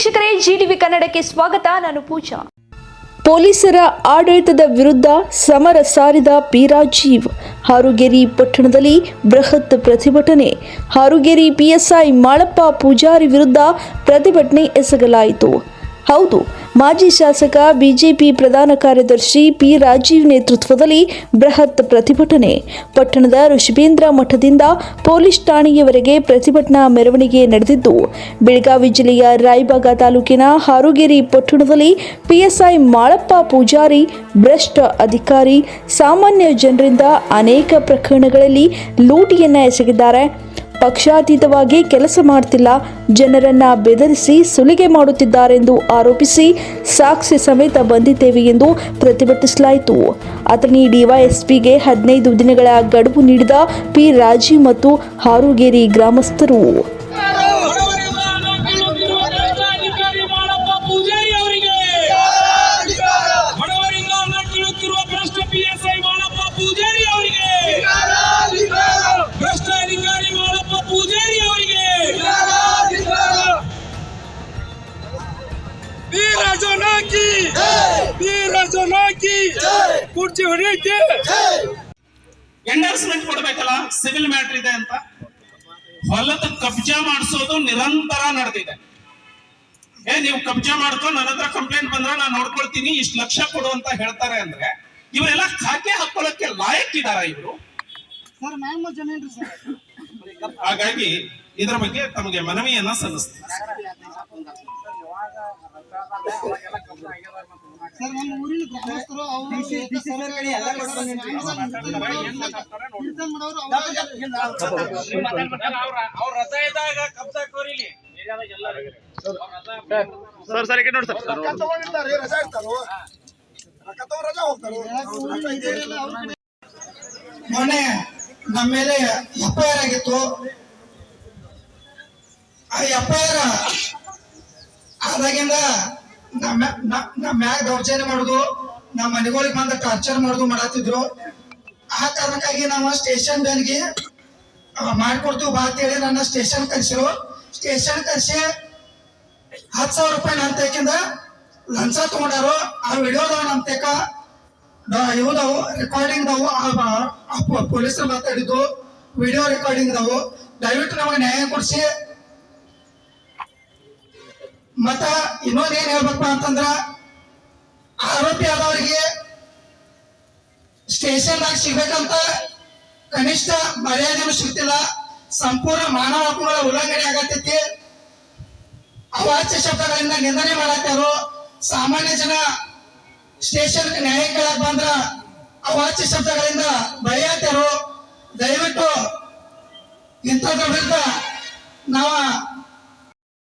ವೀಕ್ಷಕರೇ ಜಿಟಿವಿ ಕನ್ನಡಕ್ಕೆ ಸ್ವಾಗತ. ನಾನು ಪೂಜಾ. ಪೊಲೀಸರ ಆಡಳಿತದ ವಿರುದ್ಧ ಸಮರ ಸಾರಿದ ಪಿರಾಜೀವ್ ಹಾರುಗೆರಿ ಹಾರುಗೇರಿ ಪಟ್ಟಣದಲ್ಲಿ ಬೃಹತ್ ಪ್ರತಿಭಟನೆ. ಹಾರುಗೇರಿ ಪಿಎಸ್ಐ ಮಾಳಪ್ಪ ಪೂಜಾರಿ ವಿರುದ್ಧ ಪ್ರತಿಭಟನೆ ಎಸಗಲಾಯಿತು. ಹೌದು ಮಾಜಿ ಶಾಸಕ, ಬಿಜೆಪಿ ಪ್ರಧಾನ ಕಾರ್ಯದರ್ಶಿ ಪಿ ರಾಜೀವ್ ನೇತೃತ್ವದಲ್ಲಿ ಬೃಹತ್ ಪ್ರತಿಭಟನೆ. ಪಟ್ಟಣದ ಋಷಭೇಂದ್ರ ಮಠದಿಂದ ಪೊಲೀಸ್ ಠಾಣೆಯವರೆಗೆ ಪ್ರತಿಭಟನಾ ಮೆರವಣಿಗೆ ನಡೆದಿದ್ದು, ಬೆಳಗಾವಿ ಜಿಲ್ಲೆಯ ರಾಯಬಾಗ ತಾಲೂಕಿನ ಹಾರುಗೇರಿ ಪಟ್ಟಣದಲ್ಲಿ ಪಿಎಸ್ಐ ಮಾಳಪ್ಪ ಪೂಜಾರಿ, ಭ್ರಷ್ಟ ಅಧಿಕಾರಿ, ಸಾಮಾನ್ಯ ಜನರಿಂದ ಅನೇಕ ಪ್ರಕರಣಗಳಲ್ಲಿ ಲೂಟಿಯನ್ನ ಎಸಗಿದ್ದಾರೆ. ಪಕ್ಷಾತೀತವಾಗಿ ಕೆಲಸ ಮಾಡ್ತಿಲ್ಲ. ಜನರನ್ನ ಬೆದರಿಸಿ ಸುಲಿಗೆ ಮಾಡುತ್ತಿದ್ದಾರೆಂದು ಆರೋಪಿಸಿ ಸಾಕ್ಷಿ ಸಮೇತ ಬಂದಿದ್ದೇವೆ ಎಂದು ಪ್ರತಿಭಟಿಸಲಾಯಿತು. ಅಥಣಿ ಡಿವೈಎಸ್ಪಿಗೆ ಹದಿನೈದು ದಿನಗಳ ಗಡುವು ನೀಡಿದ ಪಿ ರಾಜೀವ್ ಮತ್ತು ಹಾರುಗೇರಿ ಗ್ರಾಮಸ್ಥರು. ಕುರ್ಚಿ ಹೊಡೆಯಕ್ಕೆ ಎಂಡರ್ಸ್ಮೆಂಟ್ ಕೊಡ್ಬೇಕಲ್ಲ ಸಿವಿಲ್ ಮ್ಯಾಟರ್ ಇದೆ ಅಂತ. ಹೊಲದ ಕಬ್ಜಾ ಮಾಡಿಸೋದು ನಿರಂತರ ನಡೆದಿದೆ. ಏ ನೀವು ಕಬ್ಜಾ ಮಾಡ್ಕೊಂಡು ನನ್ನ ಹತ್ರ ಕಂಪ್ಲೇಂಟ್ ಬಂದ್ರೆ ನಾನು ನೋಡ್ಕೊಳ್ತೀನಿ ಇಷ್ಟು ಲಕ್ಷ ಕೊಡು ಅಂತ ಹೇಳ್ತಾರೆ ಅಂದ್ರೆ ಇವರೆಲ್ಲ ಖಾತೆ ಹಾಕೊಳ್ಳಕ್ಕೆ ಲಾಯಕ್ ಇದಾರ ಇವರು? ಹಾಗಾಗಿ ಇದರ ಬಗ್ಗೆ ತಮಗೆ ಮನವಿಯನ್ನ ಸಲ್ಲಿಸ್ತೀನಿ. ಸರ್ ನಮ್ಮ ಊರಿನ ಗ್ರಾಮಸ್ಥರು ಅವರು ರಜಾ ಮಾಡೋರು ಅವ್ರ ರಥ ಇದ್ದಾಗ ಕಬ್ಜಾ ಕೋರಿಲಿ ಮೊನ್ನೆ ನಮ್ಮ ಮೇಲೆ ಎಫ್ ಐ ಆರ್ ಆಗಿತ್ತು. ಆ ಎಫ್ ಐ ಆರ್ ಆದಾಗಿಂದ ನಮ್ಮ ನಮ್ಮ ಮ್ಯಾಗ ದೌರ್ಜನ್ಯ ಮಾಡುದು ನಮ್ಮ ಮನೆಗಳಿಗೆ ಬಂದ ಟಾರ್ಚರ್ ಮಾಡುದು ಮಾಡತ್ತಿದ್ರು. ಆ ಕಾರಣಕ್ಕಾಗಿ ನಾವು ಸ್ಟೇಷನ್ ಬ್ಯಾನ್ಗೆ ಮಾಡ್ಕೊಡ್ತೀವಿ ಬಾ ಅಂತೇಳಿ ನನ್ನ ಸ್ಟೇಷನ್ ಕರ್ಸಿರು. ಸ್ಟೇಷನ್ ಕರ್ಸಿ ಹತ್ತು ಸಾವಿರ ರೂಪಾಯಿ ನನ್ನ ತೆಕಿಂದ ಲಂಚ ತಗೊಂಡಾರು. ಆ ವಿಡಿಯೋದವ ನಮ್ಮ ತೆಕ. ಇವದವು ರೆಕಾರ್ಡಿಂಗ್ ದವು ಪೊಲೀಸರು ಮಾತಾಡಿದ್ದು. ವಿಡಿಯೋ ರೆಕಾರ್ಡಿಂಗ್ ದವು ದಯವಿಟ್ಟು ನಮಗೆ ನ್ಯಾಯ ಕೊಡಿಸಿ. ಮತ್ತ ಇನ್ನೊಂದೇನ್ ಹೇಳ್ಬೇಕಪ್ಪ ಅಂತಂದ್ರ ಆರೋಪಿ ಆದವರಿಗೆ ಸ್ಟೇಷನ್ ಆಗಿ ಸಿಗ್ಬೇಕಂತ ಕನಿಷ್ಠ ಮರ್ಯಾದೆನೂ ಸಿಗ್ತಿಲ್ಲ ಸಂಪೂರ್ಣ ಮಾನವ ಹಕ್ಕುಗಳ ಉಲ್ಲಂಘನೆ ಆಗತ್ತೈತಿ. ಅವಾಚ್ಯ ಶಬ್ದಗಳಿಂದ ನಿಂದನೆ ಮಾಡತ್ತಾರು ಸಾಮಾನ್ಯ ಜನ ಸ್ಟೇಷನ್ ನ್ಯಾಯಕ್ಕೆ ಬಂದ್ರ ಅವಾಚ್ಯ ಶಬ್ದಗಳಿಂದ ಬೈಯತ್ತಾರು ದಯವಿಟ್ಟು ಇಂಥದ್ರ ವಿರುದ್ಧ ನಾವ